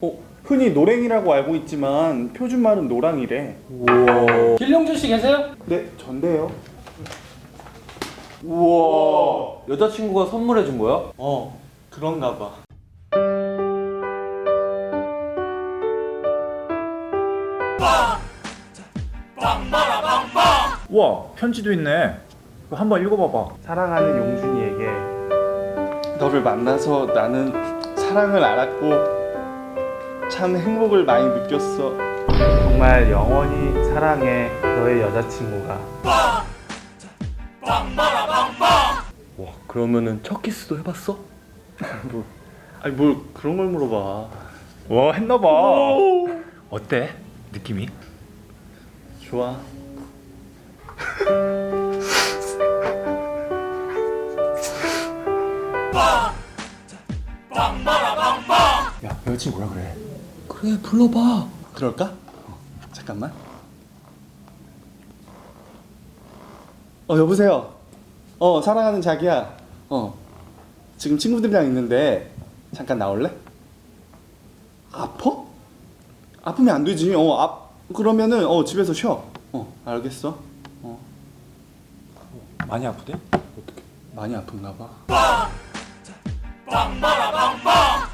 어, 흔히 노랭이라고 알고 있지만 표준말은 노랑이래. 우와. 길룡준 씨 계세요? 네, 전데요. 우와. 여자친구가 선물해 준 거야? 어, 그런가 봐. 우와 편지도 있네 그거 한번 읽어봐봐 사랑하는 용준이에게 너를 만나서 나는 사랑을 알았고 참 행복을 많이 느꼈어. 정말 영원히 사랑해 너의 여자친구가. 와 그러면은 첫 키스도 해봤어? 뭐, 아니 뭘 그런 걸 물어봐. 와 했나봐 어때 느낌이? 좋아. 야 여자친구 뭐라 그래 그래 불러봐 그럴까? 어, 잠깐만. 어 여보세요. 어 사랑하는 자기야. 어 지금 친구들이랑 있는데 잠깐 나올래? 아파? 아프면 안 되지. 어 아, 그러면은 어 집에서 쉬어. 어 알겠어. 어 많이 아프대? 많이 아픈가 봐.